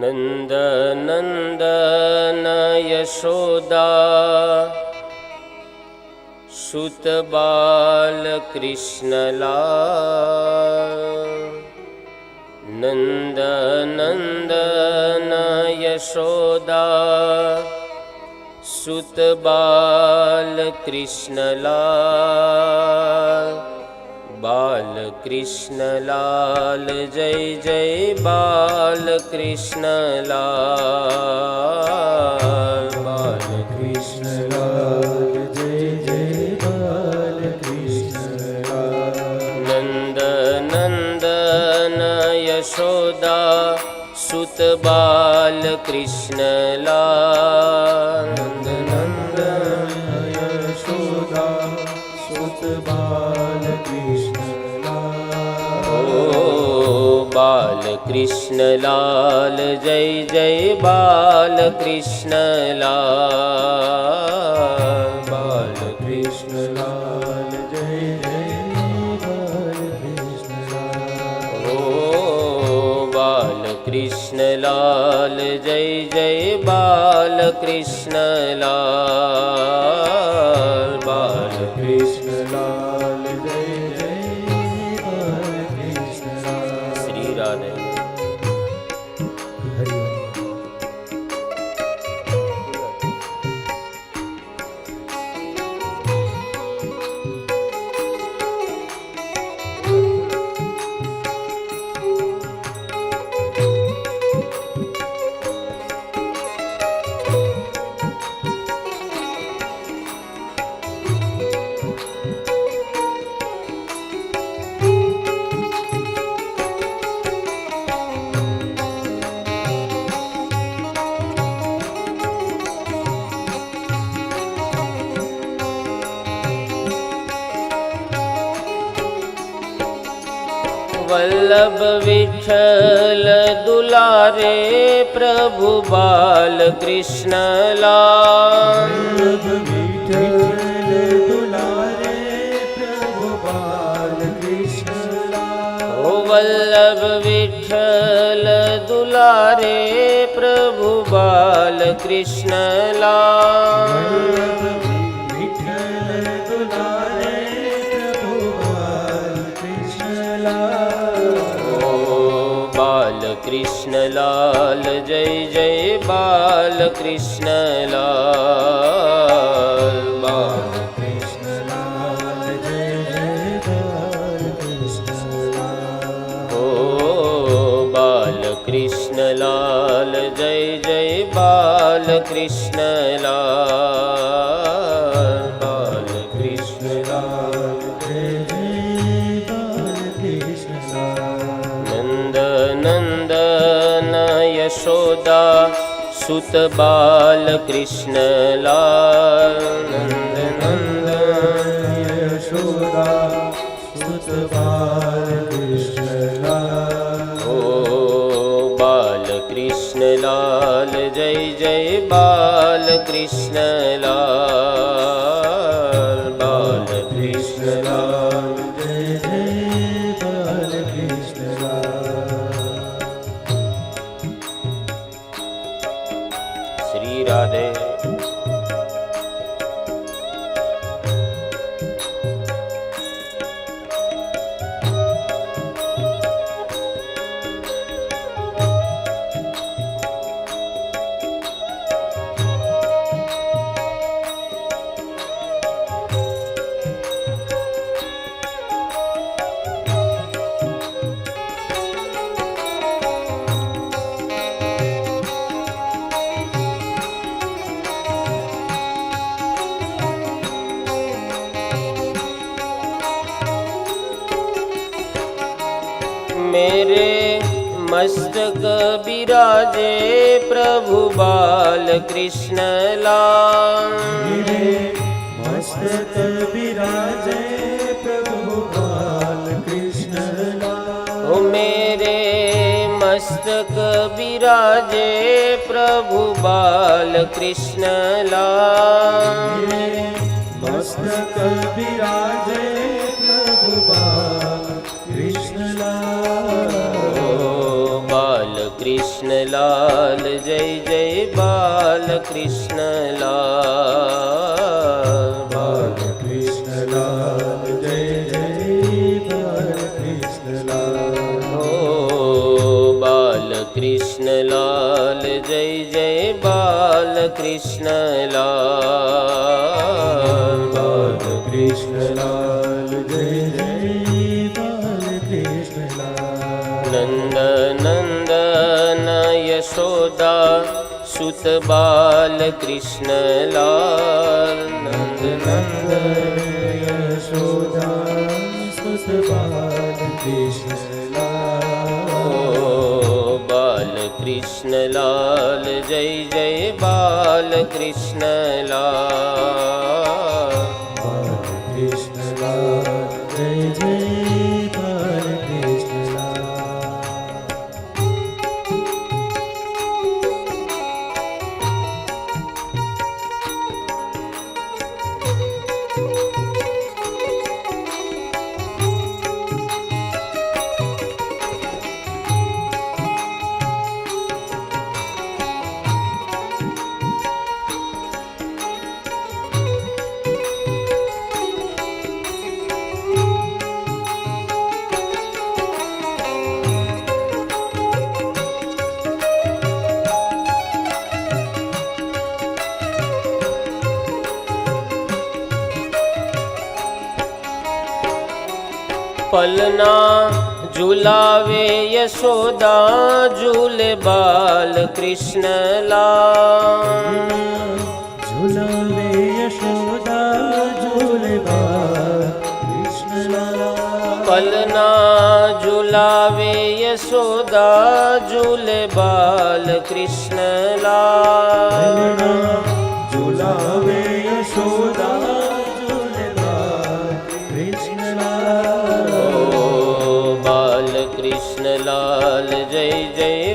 नन्दनन्दन यशोदा सुतबालकृष्णला नन्दनन्दन यशोदा सुतबालकृष्णला બાલકૃષ્ણલાલ જય જય બાલકૃષ્ણલાલ. બાલકૃષ્ણલાલ જય જય બાલકૃષ્ણલાલ. નંદ નંદન યશોદા સુત બાલકૃષ્ણલાલ. બાલકૃષ્ણલાલ જય જય બાલકૃષ્ણલાલ બાલકૃષ્ણલાલ જય જય બાલકૃષ્ણલાલ ઓ બાલકૃષ્ણલાલ જય જય બાલકૃષ્ણલાલ વલ્લભ વિઠ્ઠલ દુલારે પ્રભુ બાલ ઓ વલ્લભ વિઠ્ઠલ દુલારે પ્રભુ બાલ કૃષ્ણલાલ. કૃષ્ણલાલ જય જય બાલ કૃષ્ણલાલ બાલ કૃષ્ણલાલ જય જય બાલકૃષ્ણલાલ યશોદા સુત બાલ કૃષ્ણલાલ નંદ નંદન યશોદા સુત બાલકૃષ્ણલાલ ઓ બાલ કૃષ્ણલાલ જય જય બાલ કૃષ્ણલાલ બાલ કૃષ્ણલાલ જય मेरे मस्तक बिराजे प्रभु बाल कृष्ण लाल। मेरे मस्तक विराजे प्रभु बालकृष्णलाल ओ मेरे मस्तक बिराजे प्रभु बाल कृष्ण लाल। मेरे मस्तक विराजे કૃષ્ણલાલ જય જય બાલ કૃષ્ણલાલ બાલકૃષ્ણલાલ જય જય બાલકૃષ્ણલાલ હો બાલ કૃષ્ણલાલ જય જય બાલ કૃષ્ણલાલ યશોદા સુત બાલ કૃષ્ણલાલ નંદ નંદ યશોદા સુત બાલકૃષ્ણલાલ ઓ બાલ કૃષ્ણલાલ જય જય બાલ કૃષ્ણલાલ બાલકૃષ્ણલાલ જય પલના ઝુલાવે યશોદા ઝૂલે બાલ કૃષ્ણલાલ. ઝુલાવે યશોદા ઝૂલે બાલકૃષ્ણલાલ પલના ઝુલાવે યશોદા ઝૂલે બાલ કૃષ્ણલાલ. ઝુલાવે યશોદા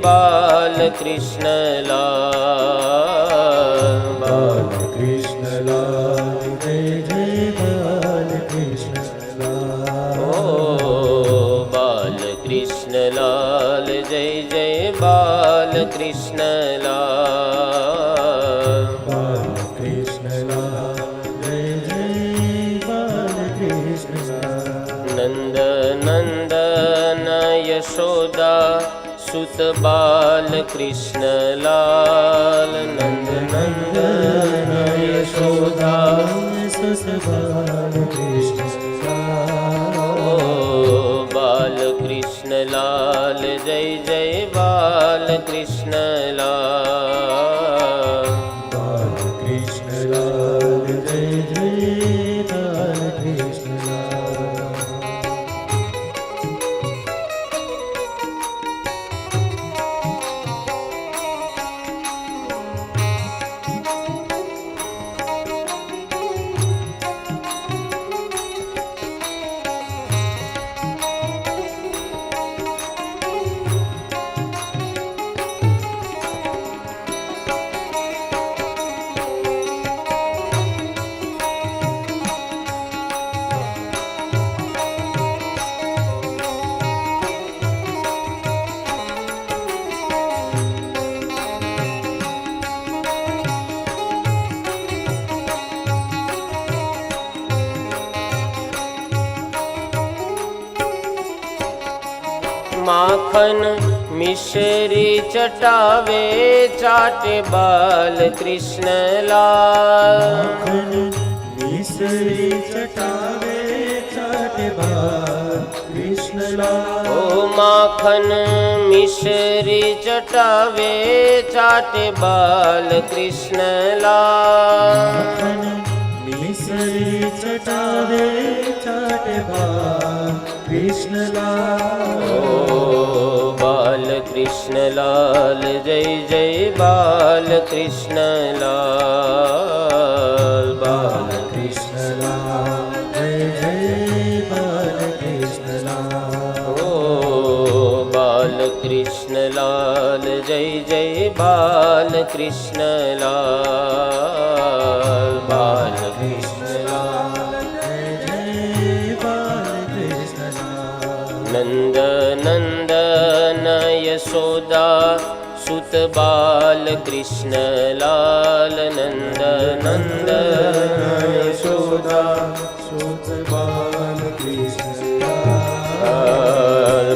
જય બાલ કૃષ્ણલાલ બાલકૃષ્ણલાલ જય જય બાલકૃષ્ણલાલ સુત બાલ કૃષ્ણલાલ નંદ નંદન યશોદા સુત બાલકૃષ્ણલાલ ઓ બાલ કૃષ્ણલાલ જય જય બાલ કૃષ્ણલાલ માખન મિશ્રી ચટાવે ચાટે બાલ કૃષ્ણલાલ. મિસરી ચટાવે ચાટે બાલકૃષ્ણલાલ ઓ માખન મિશ્રી ચટાવે ચાટે બાલ કૃષ્ણલાલ. મિસરી ચટાવે ચાટે બાલકૃષ્ણલાલ ઓ બાલ કૃષ્ણલાલ જય જય બાલ કૃષ્ણલાલ બાલ કૃષ્ણલાલ જય જય બાલકૃષ્ણલાલ ઓ બાલ કૃષ્ણલાલ જય જય બાલ કૃષ્ણલાલ બાલકૃષ્ણલાલ बाल कृष्ण लाल સુત બાલ કૃષ્ણ લાલ નંદ નંદ યશોદા जय બાલ કૃષ્ણ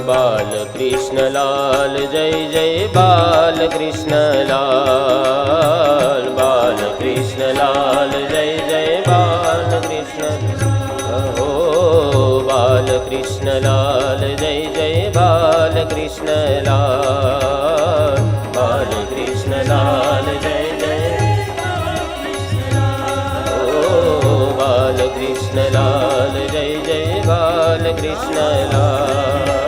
બાલ કૃષ્ણ લાલ જય જય બાલ કૃષ્ણ લાલ બાલ કૃષ્ણ લાલ જય જય બાલ કૃષ્ણ હો બાલ કૃષ્ણ લાલ જય જય ઓ બાલ કૃષ્ણ લાલ જય જય બાલ કૃષ્ણ લાલ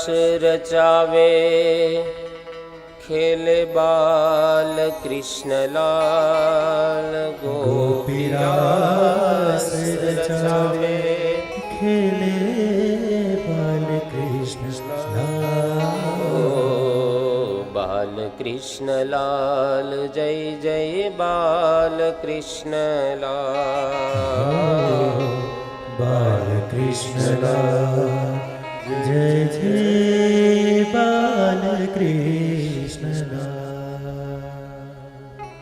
ગોપીરાસ રચાવે ખેલે બાલ કૃષ્ણ લાલ ગોપીરાસ રચાવે ખેલે બાલ કૃષ્ણ ઓ બાલ કૃષ્ણ લાલ જય જય બાલ કૃષ્ણ લાલ બાલ કૃષ્ણ જય જય બાલ કૃષ્ણ